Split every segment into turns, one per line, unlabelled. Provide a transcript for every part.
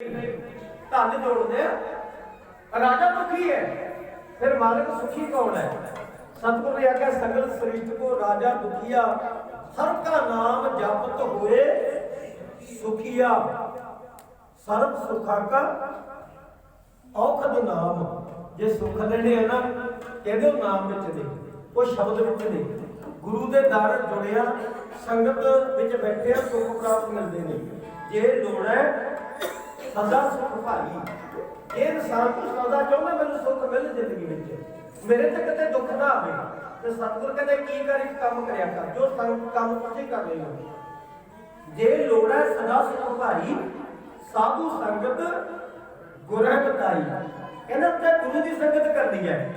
ਧਨ ਜੋੜਦੇ ਆ। ਰਾਜਾ ਦੁਖੀ ਹੈ, ਫਿਰ ਮਾਲਕ ਸੁਖੀ ਕੌਣ ਹੈ? ਸਤਿਗੁਰ ਨੇ ਆਖਿਆ, ਸਗਲ ਸ੍ਰਿਸ਼ਟ ਕੋ ਰਾਜਾ ਦੁਖੀਆ ਸਰਬ ਕਾ ਨਾਮ ਜਪਤ ਹੋਏ ਸੁਖੀਆ। ਸਰਬ ਸੁਖਾਂ ਕਾ ਔਖਦ ਨਾਮ, ਜੇ ਸੁਖ ਲੈਣੇ ਆ ਨਾ, ਕਹਿੰਦੇ ਉਹ ਨਾਮ ਵਿੱਚ ਨੇ? ਉਹ ਸ਼ਬਦ ਵਿੱਚ ਨੇ। ਗੁਰੂ ਦੇ ਦਰ ਜੁੜਿਆ, ਸੰਗਤ ਵਿੱਚ ਬੈਠਿਆ ਆ, ਸੁਖ ਪ੍ਰਾਪਤ ਮਿਲਦੇ ਨੇ। ਜੇ ਲੋੜ ਹੈ ਸਦਾ ਸੁਖ ਭਾਈ ਇਹ ਇਨਸਾਨ ਤੋਂ ਸਦਾ ਚਾਹੁੰਦਾ ਮੈਨੂੰ ਸੁੱਖ ਮਿਲ ਜ਼ਿੰਦਗੀ ਵਿੱਚ। ਮੇਰੇ ਤੇ ਕਿਤੇ ਦੁੱਖ ਨਾ ਆਵੇ। ਤੇ ਸਤਿਗੁਰ ਕਹਿੰਦੇ, ਕੀ ਕਰ, ਇੱਕ ਕੰਮ ਕਰਿਆ ਕਰ, ਜੋ ਸੰਗ ਕੰਮ ਤੁਸੀਂ ਕਰ ਰਹੇ ਹੋ। ਜੇ ਲੋੜ ਹੈ ਸਦਾ ਸੁਖ ਭਾਈ ਸਾਧੂ ਸੰਗਤ ਗੁਰਾਂ ਬਤਾਈ। ਕਹਿੰਦਾ, ਤੇ ਗੁਰੂ ਦੀ ਸੰਗਤ ਕਰਨੀ ਹੈ।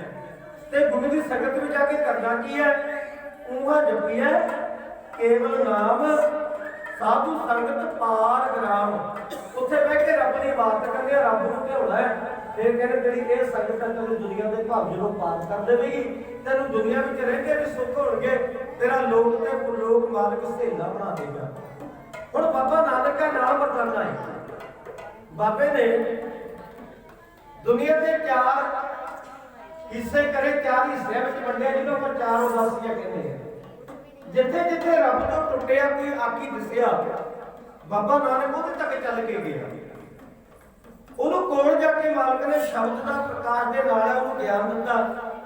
ਤੇ ਗੁਰੂ ਦੀ ਸੰਗਤ ਵਿੱਚ ਆ ਕੇ ਕਰਨਾ ਕੀ ਹੈ? ਉਹਾਂ ਜਪੀ ਕੇਵਲ ਨਾਮ ਸਾਧੂ ਸੰਗਤ ਪਾਰ ਗ੍ਰਾਮ। ਉੱਥੇ ਬਹਿ ਕੇ ਰੱਬ ਦੀ ਬਾਤ ਕਰਨੀ ਰੱਬ ਨੂੰ ਧਿਆਉਣਾ ਹੈ। ਫਿਰ ਕਹਿੰਦੇ ਜਿਹੜੀ ਇਹ ਸੰਗਤ ਹੈ, ਤੈਨੂੰ ਦੁਨੀਆ ਦੇ ਭਾਵ ਜਦੋਂ ਪਾਰ ਕਰ ਦੇਵੇਗੀ, ਤੈਨੂੰ ਦੁਨੀਆ ਵਿੱਚ ਰਹਿ ਵੀ ਸੁੱਖ ਹੋਣਗੇ, ਤੇਰਾ ਲੋਕ ਤੇ ਪਰਲੋਕ ਮਾਲਕ ਸਹੇਲਾ ਬਣਾ ਦੇਗਾ। ਹੁਣ ਬਾਬਾ ਨਾਨਕ ਦਾ ਨਾਮ ਵਰਤਾਨਾ ਹੈ। ਬਾਬੇ ਨੇ ਦੁਨੀਆ ਦੇ ਚਾਰ ਹਿੱਸੇ ਕਰੇ, ਚਾਰ ਹਿੱਸਿਆਂ ਵਿੱਚ ਵੰਡਿਆ ਜਿਹਨੂੰ ਆਪਾਂ ਚਾਰ ਉਦਾਸੀਆਂ ਕਹਿੰਦੇ ਆ। ਜਿੱਥੇ ਜਿੱਥੇ ਰੱਬ ਤੋਂ ਟੁੱਟਿਆ ਕੋਈ ਆਕੀ ਦਿਸਿਆ, ਬਾਬਾ ਨਾਨਕ ਉਹਦੇ ਤੱਕ ਚੱਲ ਕੇ ਗਿਆ। ਉਹਨੂੰ ਕੋਲ ਜਾ ਕੇ ਮਾਲਕ ਨੇ ਸ਼ਬਦ ਦਾ ਪ੍ਰਕਾਸ਼ ਦੇ ਨਾਲ ਉਹਨੂੰ ਗਿਆਨ ਦਿੱਤਾ,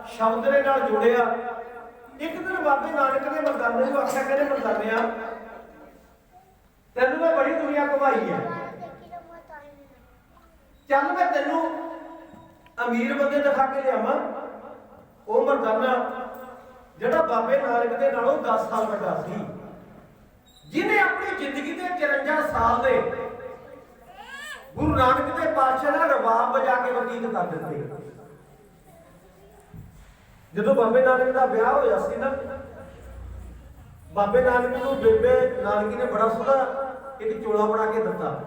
ਸ਼ਬਦ ਦੇ ਨਾਲ ਜੁੜਿਆ। ਇੱਕ ਦਿਨ ਬਾਬੇ ਨਾਨਕ ਨੇ ਮਰਦਾਨੇ ਨੂੰ ਆਖਿਆ, ਕਹਿੰਦੇ ਮਰਦਾਨਿਆ, ਤੈਨੂੰ ਮੈਂ ਬੜੀ ਦੁਨੀਆ ਘੁਮਾਈ ਹੈ। ਚੱਲ ਮੈਂ ਤੈਨੂੰ ਅਮੀਰ ਬੰਦੇ ਦਿਖਾ ਕੇ ਲਿਆਵਾਂ, ਉਹ ਮਰਦਾਨਾ ਜਿਹੜਾ ਬਾਬੇ ਨਾਨਕ ਦੇ ਨਾਲੋਂ 10 ਸਾਲ ਵੱਡਾ ਸੀ। ਜਿਹਨੇ ਆਪਣੀ ਜ਼ਿੰਦਗੀ ਦੇ 54 ਸਾਲ ਦੇ ਗੁਰੂ ਨਾਨਕ ਦੇ ਪਾਤਸ਼ਾਹ ਨਾਲ ਰਬਾਬ ਵਜਾ ਕੇ ਵਕੀਲ ਕਰ ਦਿੱਤੇ। ਜਦੋਂ ਬਾਬੇ ਨਾਨਕ ਦਾ ਵਿਆਹ ਹੋਇਆ ਸੀ ਨਾ, ਬਾਬੇ ਨਾਨਕ ਨੂੰ ਬੇਬੇ ਨਾਨਕੀ ਨੇ ਬੜਾ ਸੋਹਣਾ ਇੱਕ ਚੋਲਾ ਬਣਾ ਕੇ ਦਿੱਤਾ।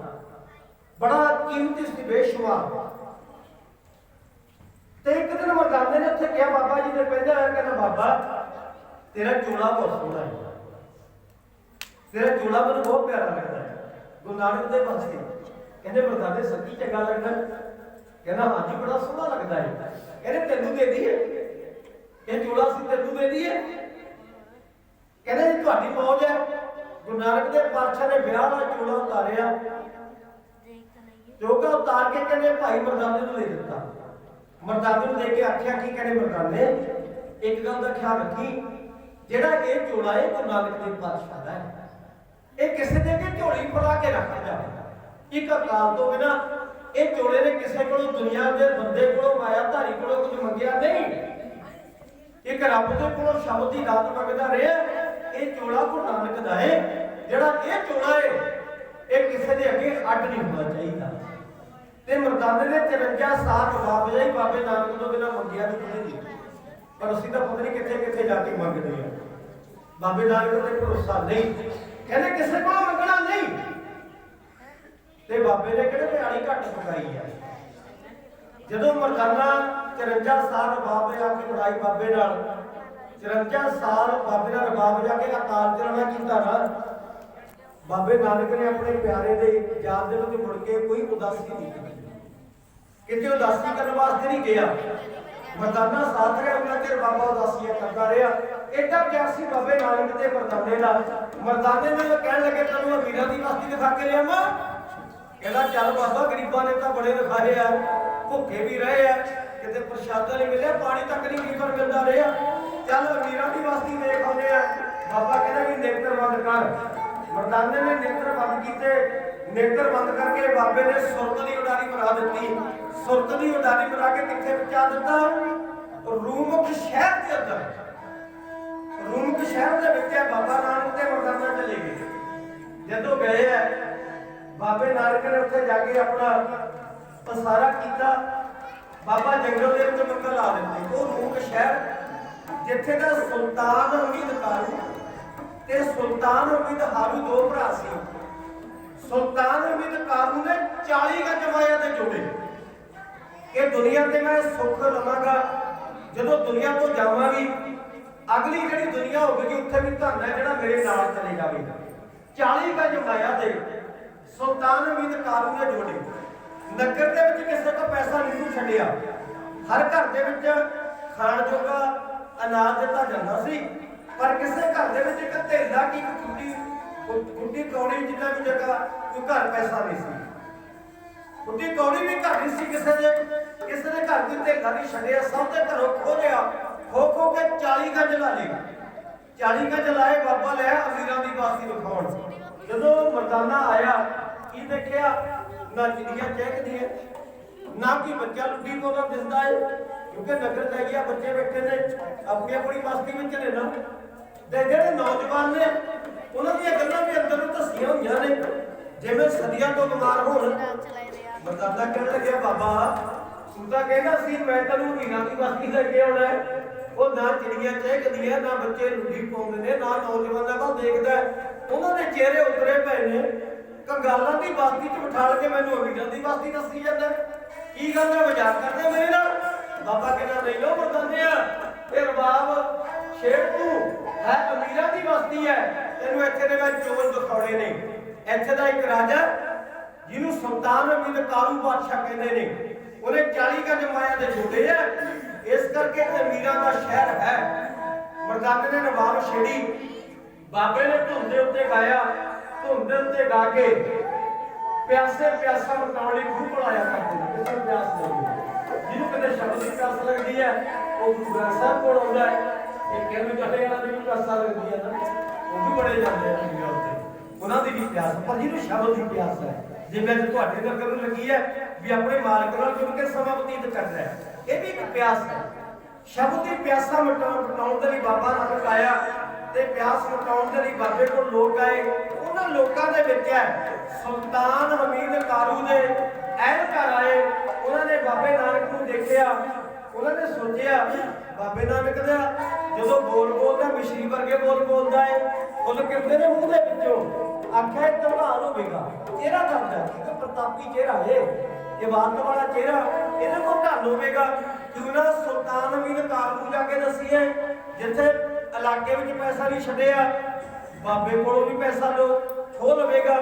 ਬੜਾ ਕੀਮਤੀ ਸੀ, ਬੇਸ਼ੁਮਾਰ। ਤੇ ਇੱਕ ਦਿਨ ਮਰਦਾਨੇ ਨੇ, ਉੱਥੇ ਕਿਹਾ, ਬਾਬਾ ਜੀ ਨੇ ਕਹਿੰਦਾ ਕਹਿੰਦਾ, ਬਾਬਾ, ਤੇਰਾ ਚੋਲਾ ਬਹੁਤ ਸੋਹਣਾ ਹੈ। ਤੇਰਾ ਚੋਲਾ ਮੈਨੂੰ ਬਹੁਤ ਪਿਆਰਾ ਲੱਗਦਾ ਹੈ। ਗੁਰੂ ਨਾਨਕ ਦੇ ਪਾਸੇ ਕਹਿੰਦੇ ਮਰਦਾਨੇ ਸੱਚੀ ਚੰਗਾ ਲੱਗਦਾ ਕਹਿੰਦਾ, ਹਾਂਜੀ, ਬੜਾ ਸੋਹਣਾ ਲੱਗਦਾ ਹੈ। ਕਹਿੰਦੇ, ਤੈਨੂੰ ਦੇ ਦਈਏ? ਇਹ ਚੋਲਾ ਸੀ ਤੈਨੂੰ ਦੇ ਦਈਏ? ਕਹਿੰਦੇ ਜੀ ਤੁਹਾਡੀ ਮੌਜ ਹੈ। ਗੁਰੂ ਨਾਨਕ ਦੇ ਪਾਤਸ਼ਾਹ ਨੇ ਵਿਆਹ ਦਾ ਚੋਲਾ ਉਤਾਰਿਆ। ਚੋਗਾ ਉਤਾਰ ਕੇ ਕਹਿੰਦੇ, ਭਾਈ ਮਰਦਾਨੇ ਨੂੰ ਦੇ ਦਿੱਤਾ। ਮਰਦਾਨੇ ਨੂੰ ਦੇ ਕੇ ਆਖਿਆ, ਕੀ ਕਹਿੰਦੇ ਮਰਦਾਨੇ? ਇੱਕ ਗੱਲ ਦਾ ਖਿਆਲ ਰੱਖੀ, ਜਿਹੜਾ ਇਹ ਚੋਲਾ ਹੈ ਗੁਰੂ ਨਾਨਕ ਦੇਵ ਪਾਤਸ਼ਾਹ ਦਾ ਹੈ। ਇਹ ਕਿਸੇ ਦੇ ਅੱਗੇ ਝੋਲੀ ਫੜਾ ਕੇ ਰੱਖ ਜਾਵੇ ਇੱਕ ਅਕਾਲ ਤੋਂ ਬਿਨਾ ਇਹ ਚੋਲੇ ਨੇ ਕਿਸੇ ਕੋਲੋਂ, ਦੁਨੀਆ ਦੇ ਬੰਦੇ ਕੋਲੋਂ ਮਾਇਆ ਧਾਰੀ ਕੋਲੋਂ ਕੁਝ ਮੰਗਿਆ ਨਹੀਂ। ਇੱਕ ਰੱਬ ਦੇ ਕੋਲੋਂ ਸ਼ਬਦ ਦੀ ਦਾਤ ਮੰਗਦਾ ਰਿਹਾ, ਇਹ ਚੋਲਾ ਗੁਰੂ ਨਾਨਕ ਦਾ ਹੈ। ਜਿਹੜਾ ਇਹ ਚੋਲਾ ਹੈ, ਇਹ ਕਿਸੇ ਦੇ ਅੱਗੇ ਅੱਡ ਨਹੀਂ ਹੋਣਾ ਚਾਹੀਦਾ। ਤੇ ਮਰਦਾਨੇ ਨੇ 53 ਸਾਲ ਜਵਾਬ ਜਾਈ ਬਾਬੇ ਨਾਨਕ ਤੋਂ ਬਿਨਾ ਮੰਗਿਆ ਵੀ ਕਿਤੇ ਨਹੀਂ। ਪਰ ਅਸੀਂ ਤਾਂ ਪਤਾ ਨਹੀਂ ਕਿੱਥੇ ਕਿੱਥੇ ਜਾ ਕੇ ਮੰਗਦੇ ਆ ਬਾਬੇ ਨਾਨਕ ਤੇ ਭਰੋਸਾ ਨਹੀਂ। ਕਹਿੰਦੇ ਕਿਸੇ ਕੋਲ ਮੰਗਣਾ ਨਹੀਂ। ਤੇ ਬਾਬੇ ਨੇ ਕਿਹੜੇ ਪਿਆਲੀ ਘੱਟ ਪਕਾਈ ਆ? ਜਦੋਂ ਮਰਦਾਨਾ 54 ਸਾਲ ਰਬਾਬ ਆ ਕੇ ਲੜਾਈ ਬਾਬੇ ਨਾਲ 54 ਸਾਲ ਬਾਬੇ ਨਾਲ ਬਾਬੇ ਜਾ ਕੇ ਅਕਾਲ ਚਲਾਣਾ ਕੀਤਾ ਨਾ, ਬਾਬੇ ਨਾਨਕ ਨੇ ਆਪਣੇ ਪਿਆਰੇ ਦੇ ਯਾਦ ਦੇ ਵਿੱਚ ਮੁੜ ਕੇ ਕੋਈ ਉਦਾਸੀ ਨਹੀਂ ਕੀਤੀ। ਕਿਤੇ ਉਦਾਸੀ ਕਰਨ ਵਾਸਤੇ ਨਹੀਂ ਗਿਆ। ਮਰਦਾਨਾ ਸਾਥ ਰਿਹਾ, ਉਹਨਾਂ ਚਿਰ ਬਾਬਾ ਉਦਾਸੀਆਂ ਕਰਦਾ ਰਿਹਾ। ਐਡਾ ਪਿਆਰ ਸੀ ਬਾਬੇ ਨਾਨਕ ਦੇ ਮਰਦਾਨੇ ਨਾਲ। ਮਰਦਾਨੇ ਨੇ ਕਹਿਣ ਲੱਗੇ, ਤੈਨੂੰ ਅਮੀਰਾਂ ਦੀ ਬਸਤੀ ਦਿਖਾ ਕੇ ਲਿਆਵਾਂ? ਕਹਿੰਦਾ, ਚੱਲ ਬਾਬਾ, ਗਰੀਬਾਂ ਨੇ ਤਾਂ ਬੜੇ ਦਿਖਾਏ ਆ। ਭੁੱਖੇ ਵੀ ਰਹੇ ਆ। ਕਿਤੇ ਪ੍ਰਸ਼ਾਦਾ ਨਹੀਂ ਮਿਲਿਆ, ਪਾਣੀ ਤੱਕ ਨਹੀਂ ਕੀਫਰ ਮਿਲਦਾ ਰਿਹਾ। ਚੱਲ ਅਮੀਰਾਂ ਦੀ ਬਸਤੀ ਦੇਖ ਆਉਂਦੇ ਆ। ਬਾਬਾ ਕਹਿੰਦਾ, ਵੀ ਨੇਤਰ ਬੰਦ ਕਰ। ਮਰਦਾਨੇ ਨੇ ਨੇਤਰ ਬੰਦ ਕੀਤੇ। ਨੇਤਰ ਬੰਦ ਕਰਕੇ ਬਾਬੇ ਨੇ ਸੁਰਤ ਦੀ ਉਡਾਰੀ ਮਰਾ ਦਿੱਤੀ, ਸੁਰਤ ਦੀ ਉਡਾਰੀ ਮਰਾ ਕੇ ਕਿੱਥੇ ਪਹੁੰਚਾ ਦਿੱਤਾ? ਰੂਮਕ ਸ਼ਹਿਰ ਦੇ ਅੰਦਰ। ਰੂਮਕ ਸ਼ਹਿਰ ਦੇ ਵਿੱਚ ਬਾਬਾ ਨਾਨਕ ਤੇ ਮਰਦਾਨਾ ਚਲੇ ਗਏ। ਜਦੋਂ ਗਏ ਆ ਬਾਬੇ ਨਾਨਕ ਨੇ ਉੱਥੇ ਜਾ ਕੇ ਆਪਣਾ ਪਸਾਰਾ ਕੀਤਾ। ਬਾਬਾ ਜੰਗਲ ਦੇ ਵਿੱਚ ਮੰਗਲ ਲਾ ਦਿੱਤੇ। ਉਹ ਰੂਮਕ ਸ਼ਹਿਰ, ਜਿੱਥੇ ਦਾ ਸੁਲਤਾਨ ਉਮੀਦ ਕਾਰੂ ਤੇ ਸੁਲਤਾਨ ਉਮੀਦ ਹਾਰੂ ਦੋ ਭਰਾ ਸੀ। ਸੁਲਤਾਨ ਉਮੀਦ ਕਾਰੂ ਨੇ 40 ਗੱਜ ਮਾਇਆ ਦੇ ਜੋੜੇ। ਇਹ ਦੁਨੀਆ ਤੇ ਮੈਂ ਸੁੱਖ ਲਵਾਂਗਾ ਜਦੋਂ ਦੁਨੀਆ ਤੋਂ ਜਾਵਾਂਗੀ, ਅਗਲੀ ਜਿਹੜੀ ਦੁਨੀਆ ਹੋਵੇਗੀ, ਉੱਥੇ ਵੀ ਧਨ ਹੈ ਜਿਹੜਾ ਮੇਰੇ ਨਾਲ ਚਲੇ ਜਾਵੇਗਾ 40 ਗੱਜ ਮਾਇਆ ਦੇ ਸੁਲਤਾਨ ਉਮੀਦ ਕਾਰੂ ਨੇ ਜੋੜੇ। ਨਗਰ ਦੇ ਵਿੱਚ ਕਿਸੇ ਤੋਂ ਪੈਸਾ ਨਹੀਂ ਸੀ ਛੱਡਿਆ। ਹਰ ਘਰ ਦੇ ਵਿੱਚ ਖਾਣ ਜੋਗਾ ਅਨਾਜ ਦਿੱਤਾ ਜਾਂਦਾ ਸੀ, ਪਰ ਕਿਸੇ ਘਰ ਦੇ ਵਿੱਚ ਇੱਕ ਧੇਲਾ ਕੀ ਇੱਕ ਕੁੱਟੀ ਕੁੱਟੀ ਕੌੜੀ ਜਿੱਦਾਂ ਵੀ ਜਗ੍ਹਾ ਕੋਈ ਘਰ ਪੈਸਾ ਨਹੀਂ ਸੀ। ਕੁੱਟੀ ਕੌੜੀ ਵੀ ਘਰ ਨਹੀਂ ਸੀ ਕਿਸੇ ਦੇ। ਕਿਸੇ ਦੇ ਘਰ ਕੋਈ ਧੇਲਾ ਨਹੀਂ ਛੱਡਿਆ, ਸਭ ਦੇ ਘਰੋਂ ਖੋ ਖੋ ਖੋ ਕੇ 40 ਗੰਜ ਲਾ ਲਏ। 40 ਗੰਜ ਲਾਏ, ਬਾਬਾ ਲਿਆ ਅਮੀਰਾਂ ਦੀ ਬਾਸੀ ਵਿਖਾਉਣ। ਜਦੋਂ ਮਰਦਾਨਾ ਆਇਆ, ਕੀ ਦੇਖਿਆ? ਨਾ ਚਿੜੀਆਂ ਚਹਿਕਦੀਆਂ ਨਾ ਕੋਈ ਬੱਚਾ ਲੁੱਡੀ ਤੋਂ ਦਿਸਦਾ ਹੈ ਕਿਉਂਕਿ ਨਗਰ ਚ ਗਿਆ, ਬੱਚੇ ਬੈਠੇ ਨੇ। ਆਪਣੀ ਆਪਣੀ ਮਸਤੀ ਵਿੱਚ ਨੇ ਨਾ। ਤੇ ਜਿਹੜੇ ਨੌਜਵਾਨ ਨੇ ਉਹਨਾਂ ਦੀਆਂ ਗੱਲਾਂ ਵੀ ਅੰਦਰ ਨੂੰ ਧਸੀਆਂ ਹੋਈਆਂ ਨੇ। ਜਿਵੇਂ ਸਦੀਆਂ ਤੋਂ ਬਿਮਾਰ ਹੋਣ। ਮਰਦਾਨਾ ਕਹਿਣ ਲੱਗਿਆ, ਬਾਬਾ, ਤੂੰ ਤਾਂ ਕਹਿੰਦਾ ਸੀ, ਮੈਂ ਤੈਨੂੰ ਹੀਰਾ ਦੀ ਬਸਤੀ ਲੈ ਕੇ ਆਉਣਾ ਉਹ ਨਾ ਚਿੜੀਆਂ ਚਹਿਕਦੀਆਂ, ਨਾ ਬੱਚੇ ਲੁੱਡੀ ਪਾਉਂਦੇ ਨੇ, ਨਾ ਨੌਜਵਾਨਾਂ ਵੱਲ ਦੇਖਦਾ ਉਹਨਾਂ ਦੇ ਚਿਹਰੇ ਉਤਰੇ ਪਏ ਨੇ। ਕੰਗਾਲਾਂ ਦੀ ਬਸਤੀ 'ਚ ਬਿਠਾਲ ਕੇ ਮੈਨੂੰ ਅਮੀਰਾਂ ਦੀ ਬਸਤੀ ਦੱਸੀ ਜਾਂਦਾ ਕੀ ਗੱਲ ਹੈ, ਮਜ਼ਾਕ ਕਰਦੇ ਮੇਰੇ ਨਾਲ? ਬਾਬਾ ਕਹਿੰਦਾ, ਨਹੀਂ ਲੋ ਮਰਦਾਨਿਆ, ਇਹ ਰਬਾਬ ਸ਼ੇਰ ਹੈ ਅਮੀਰਾਂ ਦੀ ਬਸਤੀ ਹੈ। ਤੈਨੂੰ ਇੱਥੇ ਦੇ ਵਿੱਚ ਚੋਰ ਦਿਖਾਉਣੇ ਨੇ। ਇੱਥੇ ਦਾ ਇੱਕ ਰਾਜਾ, ਜਿਹਨੂੰ ਸੁਲਤਾਨ ਅਮੀਰ ਕਾਰੂ ਬਾਦਸ਼ਾਹ ਕਹਿੰਦੇ ਨੇ। ਉਹਨੇ 40 ਗੰਜ ਮਾਇਆ ਦੇ ਜੋੜੇ ਆ। ਇਸ ਕਰਕੇ ਅਮੀਰਾਂ ਦਾ ਸ਼ਹਿਰ ਹੈ। ਮਰਦਾਨੇ ਨੇ ਨਵਾਬ ਛੇੜੀ। ਬਾਬੇ ਨੇ ਧੁੰਦ ਦੇ ਉੱਤੇ ਗਾਇਆ। ਧੁੰਦ ਦੇ ਉੱਤੇ ਗਾ ਕੇ ਪਿਆਸੇ ਪਿਆਸਾ ਮਟਾਉਣ ਲਈ ਖੂਹ ਪੜਾਇਆ ਕਰਦੇ ਨੇ ਪਿਆਸ ਲੱਗਦੀ ਜਿਹਨੂੰ ਕਹਿੰਦੇ ਸ਼ਬਦ ਦੀ ਪਿਆਸ ਲੱਗਦੀ ਹੈ, ਉਹ ਗੁਰੂ ਗ੍ਰੰਥ ਸਾਹਿਬ ਕੋਲ ਆਉਂਦਾ ਹੈ। ਇਹ ਕਿਹਨੂੰ ਕਹੇ ਵਾਲਾ ਜਿਹਨੂੰ ਪਿਆਸਾ ਲੱਗਦੀ ਹੈ ਨਾ। ਉਹ ਵੀ ਬੜੇ ਜਾਂਦੇ ਆ ਦੁਨੀਆ ਉੱਤੇ ਉਹਨਾਂ ਦੀ ਵੀ ਪਿਆਸ ਪਰ ਜਿਹਨੂੰ ਸ਼ਬਦ ਦੀ ਪਿਆਸ ਹੈ ਜਿਵੇਂ ਅੱਜ ਤੁਹਾਡੇ ਨਗਰ ਨੂੰ ਲੱਗੀ ਹੈ ਵੀ ਆਪਣੇ ਮਾਲਕ ਨਾਲ ਜੁੜ ਕੇ ਸਮਾਂ ਬਤੀਤ ਕਰਨਾ ਹੈ, ਇਹ ਵੀ ਇੱਕ ਪਿਆਸ ਹੈ ਸ਼ਬਦ ਦੀ ਪਿਆਸਾ ਮਿਟਾਉਣ ਮਿਟਾਉਣ ਦੇ ਲਈ ਬਾਬਾ ਨਾਨਕ ਆਇਆ ਤੇ ਪਿਆਸ ਮਿਟਾਉਣ ਦੇ ਲਈ ਬਾਬੇ ਕੋਲ ਲੋਕ ਆਏ। ਉਹਨਾਂ ਲੋਕਾਂ ਦੇ ਵਿੱਚ ਹੈ, ਸੁਲਤਾਨ ਹਮੀਦ ਕਾਰੂ ਦੇ ਐਨਕਾਰ ਆਏ। ਉਹਨਾਂ ਨੇ ਬਾਬੇ ਨਾਨਕ ਨੂੰ ਦੇਖਿਆ। ਉਹਨਾਂ ਨੇ ਸੋਚਿਆ, ਬਾਬੇ ਨਾਨਕ ਦਾ ਜਦੋਂ ਬੋਲ ਬੋਲਦਾ ਮਿਸ਼ਰੀ ਵਰਗੇ ਬੋਲ ਬੋਲਦਾ ਹੈ ਉਹਨੂੰ ਕਹਿੰਦੇ ਨੇ ਮੂੰਹ ਦੇ ਵਿੱਚੋਂ ਆਖਿਆ ਇਹ ਧਮਾਲ ਹੋਵੇਗਾ। ਚਿਹਰਾ ਕਰਦਾ ਕਿ ਪ੍ਰਤਾਪੀ ਚਿਹਰਾ ਹੈ ਇਬਾਦਤ ਵਾਲਾ ਚਿਹਰਾ, ਇਹਦੇ ਕੋਲ ਢੱਲ ਹੋਵੇਗਾ। ਕਿਉਂ ਨਾ ਸੁਲਤਾਨ ਅਮੀਰ ਕਾਬੂ ਜਾ ਕੇ ਦਸੀਏ ਜਿੱਥੇ ਇਲਾਕੇ ਵਿੱਚ ਪੈਸਾ ਨਹੀਂ ਛੱਡਿਆ, ਬਾਬੇ ਕੋਲੋਂ ਵੀ ਪੈਸਾ ਲੋ ਖੋ ਲਵੇਗਾ,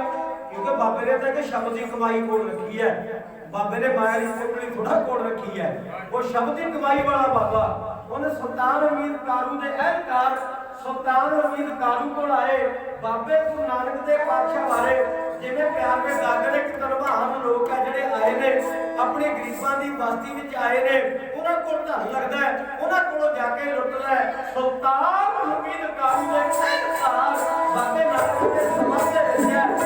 ਕਿਉਂਕਿ ਬਾਬੇ ਨੇ ਤਾਂ ਕਿ ਸ਼ਬਦ ਦੀ ਕਮਾਈ ਕੋਲ ਰੱਖੀ ਹੈ। ਬਾਬੇ ਨੇ ਮਾਇਆ ਦੀ ਕੋਟਲੀ ਥੋੜਾ ਕੋਲ ਰੱਖੀ ਹੈ। ਉਹ ਸ਼ਬਦ ਦੀ ਕਮਾਈ ਵਾਲਾ ਬਾਬਾ। ਉਹਨੇ ਸੁਲਤਾਨ ਅਮੀਰ ਕਾਰੂ ਦੇ ਅਹਿਕਾਰ, ਸੁਲਤਾਨ ਅਮੀਰ ਕਾਰੂ ਕੋਲ ਆਏ। ਬਾਬੇ ਗੁਰੂ ਨਾਨਕ ਦੇ ਪਾਤਸ਼ਾਹ ਬਾਰੇ ਜਿਵੇਂ ਪਿਆਰ ਦੇ ਗਾਗਰ ਇੱਕ ਧਰਮਾਨ ਲੋਕ ਆ ਜਿਹੜੇ ਆਏ ਨੇ, ਆਪਣੇ ਗਰੀਬਾਂ ਦੀ ਬਸਤੀ ਵਿੱਚ ਆਏ ਨੇ, ਉਹਨਾਂ ਕੋਲ ਧਨ ਲੱਗਦਾ ਹੈ, ਉਹਨਾਂ ਕੋਲੋਂ ਜਾ ਕੇ ਲੁੱਟ ਲੈ ਸੁਲਤਾਨ ਹਮੀਦ ਕਾਰੂ ਦੇ ਅਹਿਕਾਰ ਬਾਬੇ ਨਾਨਕ ਦੇ ਸਮਾਂ ਦੇ ਵਿੱਚ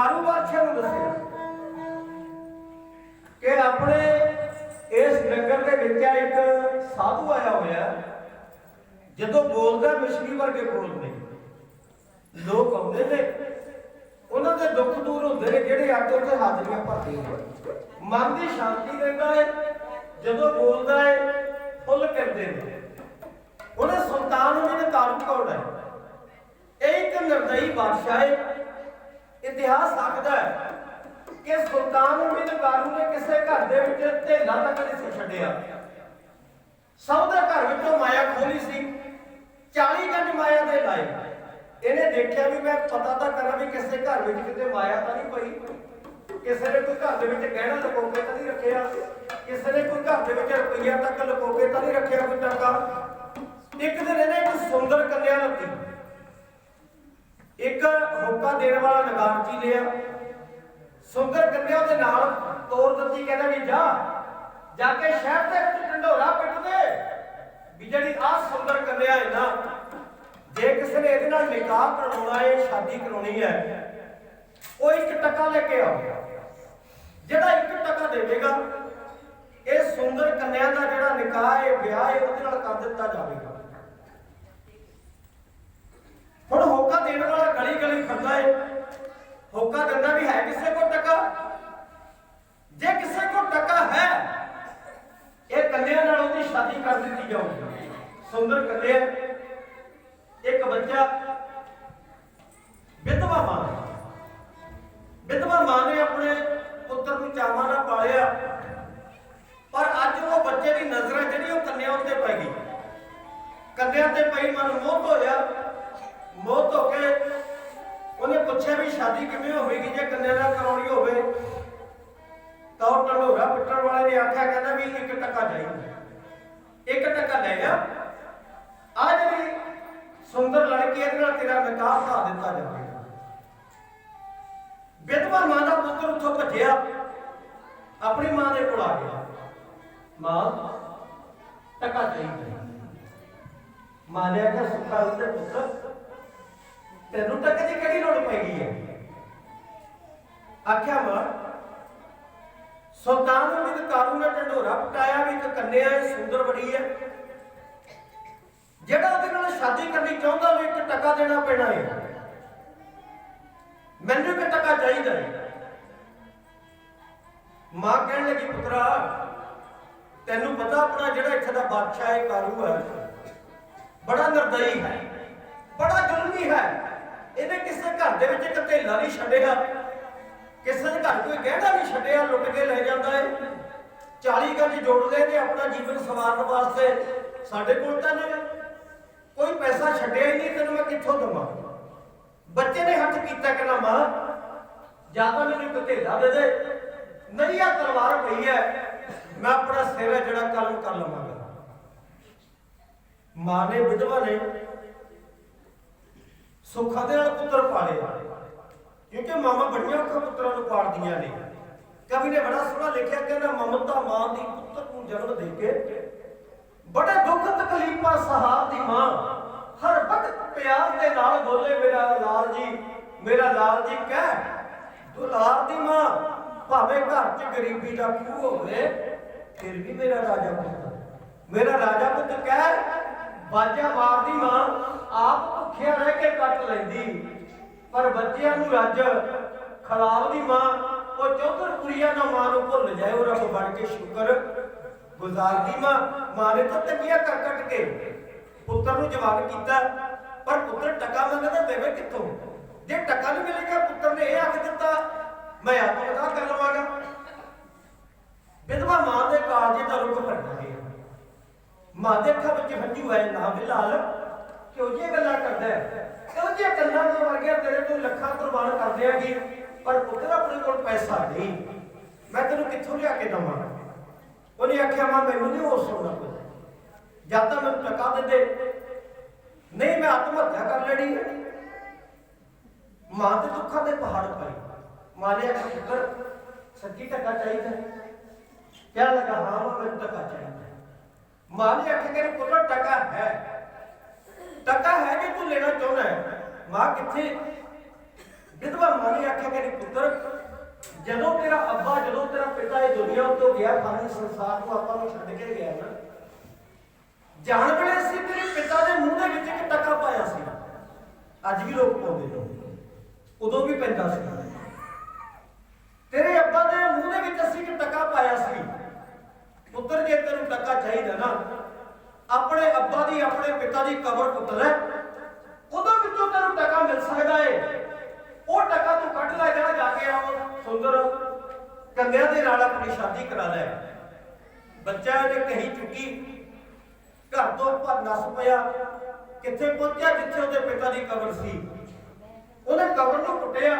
ਕਾਰੋਬਾਰੀਆਂ ਨੂੰ
ਦੱਸਿਆ ਕਿ ਆਪਣੇ ਇਸ ਨਗਰ ਦੇ ਵਿੱਚ ਇੱਕ ਸਾਧੂ ਆਇਆ ਹੋਇਆ, ਜਦੋਂ ਬੋਲਦਾ ਮਛਲੀ ਵਰਗੇ ਬੋਲਦੇ। ਲੋਕ ਆਉਂਦੇ ਨੇ, ਉਹਨਾਂ ਦੇ ਦੁੱਖ ਦੂਰ ਹੁੰਦੇ ਨੇ, ਜਿਹੜੇ ਅੱਜ ਉੱਥੇ ਹਾਜ਼ਰੀਆਂ ਭਰਦੇ ਨੇ। ਮਨ ਦੀ ਸ਼ਾਂਤੀ ਦਿੰਦਾ ਹੈ ਜਦੋਂ ਬੋਲਦਾ ਹੈ ਫੁੱਲ ਕਰਦੇ ਨੇ। ਉਹਨੇ ਸੁਲਤਾਨ ਉਹਨੇ ਤਾਰੂ ਕੌੜਾ ਹੈ? ਇਹ ਇੱਕ ਨਿਰਦਈ ਬਾਦਸ਼ਾਹ ਹੈ ਇਤਿਹਾਸ ਆਖਦਾ ਹੈ ਕਿ ਸੁਲਤਾਨ ਬਿਨ ਗਾਰੂ ਨੇ ਕਿਸੇ ਘਰ ਦੇ ਵਿੱਚ ਢੇਲਾ ਤੱਕ ਨਹੀਂ ਸੀ ਛੱਡਿਆ। ਸਭ ਦੇ ਘਰ ਵਿੱਚੋਂ ਮਾਇਆ ਖੋਲੀ ਸੀ। 40 ਗੰਜ ਮਾਇਆ ਦੇ ਲਾਏ। ਇਹਨੇ ਦੇਖਿਆ ਵੀ ਮੈਂ ਪਤਾ ਤਾਂ ਕਰਾਂ ਵੀ ਕਿਸੇ ਘਰ ਵਿੱਚ ਕਿਤੇ ਮਾਇਆ ਤਾਂ ਨਹੀਂ ਪਈ। ਕਿਸੇ ਨੇ ਕੋਈ ਘਰ ਦੇ ਵਿੱਚ ਗਹਿਣਾ ਲੁਕੋ ਕੇ ਤਾਂ ਨਹੀਂ ਰੱਖਿਆ। ਕਿਸੇ ਨੇ ਕੋਈ ਘਰ ਦੇ ਵਿੱਚ ਰੁਪਈਆ ਤੱਕ ਲੁਕੋ ਕੇ ਤਾਂ ਨਹੀਂ ਰੱਖਿਆ ਕੋਈ ਟਾਂਕਾ। ਇੱਕ ਦਿਨ ਇਹਨੇ ਇੱਕ ਸੁੰਦਰ ਕੰਨਿਆ ਲੱਭੀ ਇੱਕ ਹੋਕਾ ਦੇਣ ਵਾਲਾ ਨਗਾਰਚੀ ਲਿਆ ਸੁੰਦਰ ਕੰਨਿਆ ਦੇ ਨਾਲ ਤੋਰ ਦਿੱਤੀ ਕਹਿੰਦਾ ਵੀ ਜਾ ਜਾ ਕੇ ਸ਼ਹਿਰ ਦੇ ਵਿੱਚ ਢੰਡੋਰਾ ਪਿੱਟ ਦੇ। ਵੀ ਜਿਹੜੀ ਆ ਸੁੰਦਰ ਕੰਨਿਆ ਹੈ ਨਾ, ਜੇ ਕਿਸੇ ਨੇ ਇਹਦੇ ਨਾਲ ਨਿਕਾਹ ਕਰਵਾਉਣਾ ਹੈ ਸ਼ਾਦੀ ਕਰਾਉਣੀ ਹੈ, ਉਹ ਇੱਕ ਟਕਾ ਲੈ ਕੇ ਆਓ। ਜਿਹੜਾ ਇੱਕ ਟਕਾ ਦੇਵੇਗਾ ਇਹ ਸੁੰਦਰ ਕੰਨਿਆ ਦਾ ਜਿਹੜਾ ਨਿਕਾਹ ਹੈ, ਵਿਆਹ ਹੈ, ਉਹਦੇ ਨਾਲ ਕਰ ਦਿੱਤਾ ਜਾਵੇਗਾ। ਹੁਣ ਹੋਕਾ ਦੇਣ ਵਾਲਾ ਗਲੀ ਗਲੀ ਫਿਰਦਾ ਏ। ਹੋਕਾ ਦਿੰਦਾ ਵੀ ਹੈ ਕਿਸੇ ਕੋਲ ਟਕਾ। ਜੇ ਕਿਸੇ ਕੋਲ ਟਕਾ ਹੈ, ਇਹ ਕੰਨਿਆ ਨਾਲ ਉਹਦੀ ਸ਼ਾਦੀ ਕਰ ਦਿੱਤੀ ਜਾਊਗੀ। ਸੁੰਦਰ ਕੰਨਿਆ ਇੱਕ ਬੱਚਾ, ਵਿਧਵਾ ਮਾਂ। ਵਿਧਵਾ ਮਾਂ ਨੇ ਆਪਣੇ ਪੁੱਤਰ ਨੂੰ ਚਾਵਾਂ ਨਾਲ ਪਾਲਿਆ। ਪਰ ਅੱਜ ਉਹ ਬੱਚੇ ਦੀ ਨਜ਼ਰ ਹੈ ਜਿਹੜੀ ਉਹ ਕੰਨਿਆ ਉੱਤੇ ਪੈ ਗਈ। ਕੰਨਿਆ ਤੇ ਪਈ ਮਨ ਮੋਹ ਹੋਇਆ ਮੋਹ ਧੋ ਕੇ ਉਹਨੇ ਪੁੱਛਿਆ ਵੀ ਸ਼ਾਦੀ ਕਿਵੇਂ ਹੋਵੇਗੀ ਜੇ ਕੰਨਿਆ ਨਾਲ ਕਰਾਉਣੀ ਹੋਵੇ, ਤਾਂ ਉਹ ਢੰਡੋਰਾ ਪਿੱਟਣ ਵਾਲੇ ਨੇ ਆਖਿਆ, ਕਹਿੰਦਾ ਵੀ ਇੱਕ ਟੱਕਾ ਚਾਹੀਦਾ ਇੱਕ ਟੱਕਾ ਲੈ ਆ। ਆ ਜਿਹੜੀ ਸੁੰਦਰ ਲੜਕੀ ਇਹਦੇ ਨਾਲ ਤੇਰਾ ਨਿਕਾਹ ਕਰਾ ਦਿੱਤਾ ਜਾਵੇਗਾ ਵਿਧਵਾ ਮਾਂ ਦਾ ਪੁੱਤਰ ਉੱਥੋਂ ਭੱਜਿਆ, ਆਪਣੀ ਮਾਂ ਦੇ ਕੋਲ ਆ ਗਿਆ। ਮਾਂ, ਟੱਕਾ ਚਾਹੀਦਾ ਮਾਂ ਨੇ ਆਖਿਆ, ਸੁੱਖਾ ਉੱਤੇ ਪੁੱਤਰ। ਤੈਨੂੰ ਟੱਕੇ ਦੀ ਕਿਹੜੀ ਲੋੜ ਪੈ ਗਈ ਹੈ ਆਖਿਆ ਮਾਂ ਸੁਲਤਾਨ ਨੂੰ ਕਾਰੂ ਨੇ ਢੰਡੋਰਾ ਪਟਾਇਆ ਵੀ ਇੱਕ ਕੰਨਿਆ ਹੈ ਸੁੰਦਰ ਬੜੀ ਹੈ ਜਿਹੜਾ ਉਹਦੇ ਨਾਲ ਸ਼ਾਦੀ ਕਰਨੀ ਚਾਹੁੰਦਾ ਵੀ ਇੱਕ ਟੱਕਾ ਦੇਣਾ ਪੈਣਾ ਹੈ ਮੈਨੂੰ ਇੱਕ ਟੱਕਾ ਚਾਹੀਦਾ ਹੈ ਮਾਂ ਕਹਿਣ ਲੱਗੀ, ਪੁੱਤਰਾ, ਤੈਨੂੰ ਪਤਾ ਆਪਣਾ ਜਿਹੜਾ ਇੱਥੇ ਦਾ ਬਾਦਸ਼ਾਹ ਹੈ ਕਾਰੂ ਹੈ ਬੜਾ ਨਿਰਦਈ ਹੈ, ਬੜਾ ਜ਼ੁਲਮੀ ਹੈ। ਇਹਨੇ ਕਿਸੇ ਘਰ ਦੇ ਵਿੱਚ ਇੱਕ ਧੇਲਾ ਨਹੀਂ ਛੱਡਿਆ। ਕਿਸੇ ਦੇ ਘਰ ਕੋਈ ਗਹਿਣਾ ਨਹੀਂ ਛੱਡਿਆ, ਲੁੱਟ ਕੇ ਲੈ ਜਾਂਦਾ ਹੈ 40 ਗੱਜ ਜੋੜਦੇ ਨੇ ਆਪਣਾ ਜੀਵਨ ਸਵਾਰਨ ਵਾਸਤੇ ਸਾਡੇ ਕੋਲ ਤਾਂ ਨਹੀਂ। ਕੋਈ ਪੈਸਾ ਛੱਡਿਆ ਹੀ ਨਹੀਂ, ਤੈਨੂੰ ਮੈਂ ਕਿੱਥੋਂ ਦਵਾਂ? ਬੱਚੇ ਨੇ ਹੱਥ ਕੀਤਾ ਕਿ ਨਾ ਮਾਂ? ਜਾਂ ਤਾਂ ਮੈਨੂੰ ਇੱਕ ਧੇਲਾ ਦੇ ਦੇ। ਨਹੀਂ ਆ ਤਲਵਾਰ ਪਈ ਹੈ। ਮੈਂ ਆਪਣਾ ਸਿਰ ਜਿਹੜਾ ਕੱਲ ਨੂੰ ਕਰ ਲਵਾਂਗਾ। ਮਾਂ ਨੇ ਵਿਧਵਾ ਨੇ ਸੁੱਖਾ ਦੇ ਨਾਲ ਪੁੱਤਰ ਪਾਲੇ ਕਿਉਂਕਿ ਮਾਮਾ ਬੜੀਆਂ ਔਖਾ ਪੁੱਤਰਾਂ ਨੂੰ ਪਾਲਦੀਆਂ ਨੇ। ਕਵੀ ਨੇ ਬੜਾ ਸੋਹਣਾ ਲਿਖਿਆ ਕਹਿੰਦਾ ਮਮਤਾ ਮਾਂ ਦੀ ਪੁੱਤਰ ਨੂੰ ਜਨਮ ਦੇ ਕੇ ਬੜੇ ਦੁੱਖ ਤਕਲੀਫਾਂ ਸਹਾਰਦੀ ਮਾਂ। ਹਰ ਵਕਤ ਪਿਆਰ ਦੇ ਨਾਲ ਬੋਲੇ, ਮੇਰਾ ਲਾਲ ਜੀ, ਮੇਰਾ ਲਾਲ ਜੀ, ਕਹਿ ਦੁਲਾਰ ਦੀ ਮਾਂ। ਭਾਵੇਂ ਘਰ 'ਚ ਗਰੀਬੀ ਦਾ ਖੂਹ ਹੋਵੇ, ਫਿਰ ਵੀ ਮੇਰਾ ਰਾਜਾ ਪੁੱਤ। ਮੇਰਾ ਰਾਜਾ ਪੁੱਤ ਕਹਿ ਬਾਜਾ ਮਾਰਦੀ ਮਾਂ, ਆਪ ਭੁੱਖਿਆ ਰਹਿ ਕੇ ਕੱਟ ਲੈਂਦੀ। ਪਰ ਬੱਚਿਆਂ ਨੂੰ ਰੱਜ ਖਲਾਵਦੀ ਮਾਂ, ਉਹ ਚੌਧਰ ਕੁੜੀਆਂ ਦਾ ਮਾਂ ਨੂੰ ਭੁੱਲ ਜਾਏ, ਉਹ ਰੱਬ ਬਣ ਕੇ ਸ਼ੁਕਰ। ਗੁਜ਼ਾਰਦੀ ਮਾਂ ਮਾਂ ਨੇ ਤਾਂ ਤੰਗੀਆਂ ਕਰ ਕੱਟ ਕੇ ਪੁੱਤਰ ਨੂੰ ਜਵਾਬ ਕੀਤਾ, ਪਰ ਪੁੱਤਰ ਟਕਾ ਮੰਗਦਾ ਦੇਵੇ ਕਿੱਥੋਂ? ਜੇ ਟਕਾ ਨਹੀਂ ਮਿਲੇਗਾ, ਪੁੱਤਰ ਨੇ ਇਹ ਆਖ ਦਿੱਤਾ, ਮੈਂ ਆਪ ਕਰ ਲਵਾਂਗਾ। ਵਿਧਵਾ ਮਾਂ ਦੇ ਕਾਲਜੇ ਦਾ ਰੁੱਖ ਭਰ ਗਿਆ ਮਾਂ ਦੇ ਅੱਖਾਂ ਵਿੱਚ ਹੰਝੂ ਹੈ, ਨਾ ਬਿਲਾਲ। ਕਿਉਂ ਜੇ ਗੱਲਾਂ ਕਰਦਾ ਹੈ? ਕਿਉਂ ਜੇ ਕੰਨਾਂ ਦੇ ਵਰਗੇ ਤੇਰੇ ਤੋਂ ਲੱਖਾਂ ਕੁਰਬਾਨ ਕਰ ਦਿਆਂਗੀ ਪਰ ਪੁੱਤਰ ਆਪਣੇ ਕੋਲ ਪੈਸਾ ਨਹੀਂ। ਮੈਂ ਤੈਨੂੰ ਕਿੱਥੋਂ ਲਿਆ ਕੇ ਦਵਾਂ? ਉਹਨੇ ਆਖਿਆ, ਮਾਂ, ਮੈਨੂੰ ਨਹੀਂ ਹੋਰ ਸੁਣਨਾ ਕੁਝ ਜਦ ਤਾਂ ਮੈਨੂੰ ਟਕਾ ਦਿੰਦੇ ਨਹੀਂ, ਮੈਂ ਆਤਮ ਹੱਤਿਆ ਕਰ ਲੈਣੀ ਹੈ। ਮਾਂ ਦੇ ਦੁੱਖਾਂ ਦੇ ਪਹਾੜ ਪਾਈ ਮਾਂ ਨੇ ਆਖਿਆ, ਪੁੱਤਰ, ਸੱਚੀ ਟਕਾ ਚਾਹੀਦਾ ਹੈ। ਕਹਿਣ ਲੱਗਾ? ਹਾਂ, ਮਾਂ, ਮੈਨੂੰ ਟਕਾ ਚਾਹੀਦਾ। ਮਾਂ ਨੇ ਆਖਿਆ ਕਿ ਪੁੱਤਰ ਟਕਾ ਹੈ। ਟਕਾ ਹੈ ਕਿ ਤੂੰ ਲੈਣਾ ਚਾਹੁੰਦਾ ਹੈ। ਮਾਂ ਕਿੱਥੇ? ਵਿਧਵਾ ਮਾਂ ਨੇ ਆਖਿਆ ਕਿ ਪੁੱਤਰ, ਜਦੋਂ ਤੇਰਾ ਅੱਬਾ, ਜਦੋਂ ਤੇਰਾ ਪਿਤਾ ਇਹ ਦੁਨੀਆ ਉੱਤੋਂ ਗਿਆ ਖਾਨੀ ਸੰਸਾਰ ਨੂੰ ਆਪਾਂ ਨੂੰ ਛੱਡ ਕੇ ਗਿਆ ਨਾ। ਜਾਣ ਵੇਲੇ ਸੀ ਤੇਰੇ ਪਿਤਾ ਦੇ ਮੂੰਹ ਦੇ ਵਿੱਚ ਇੱਕ ਟਕਾ ਪਾਇਆ ਸੀ। ਅੱਜ ਵੀ ਲੋਕ ਪਾਉਂਦੇ ਨੇ। ਉਦੋਂ ਵੀ ਪੈਂਦਾ ਸੀ। ਤੇਰੇ ਅੱਬਾ ਦੇ ਮੂੰਹ ਦੇ ਵਿੱਚ ਅਸੀਂ ਇੱਕ ਟਕਾ ਪਾਇਆ ਸੀ। ਪੁੱਤਰ ਜੇ ਤੈਨੂੰ ਟਕਾ ਚਾਹੀਦਾ ਨਾ, ਆਪਣੇ ਅੱਬਾ ਦੀ, ਆਪਣੇ ਪਿਤਾ ਦੀ ਕਬਰ ਪੁੱਤ ਲੈ। ਉਹਦੇ ਵਿੱਚੋਂ ਤੈਨੂੰ ਟਕਾ ਮਿਲ ਸਕਦਾ ਏ। ਉਹ ਟਕਾ ਤੂੰ ਕੱਢ ਲੈ ਜਾ ਜਾ ਕੇ ਆਓ ਸੁੰਦਰ ਕੰਨਿਆ ਦੇ ਨਾਲ ਆਪਣੀ ਸ਼ਾਦੀ ਕਰਾ ਲੈ। ਬੱਚਾ ਇਹਨੇ ਕਹੀ ਚੁੱਕੀ, ਘਰ ਤੋਂ ਪਰ ਨਸ ਪਿਆ। ਕਿੱਥੇ ਪਹੁੰਚਿਆ? ਜਿੱਥੇ ਉਹਦੇ ਪਿਤਾ ਦੀ ਕਬਰ ਸੀ। ਉਹਨੇ ਕਬਰ ਨੂੰ ਪੁੱਟਿਆ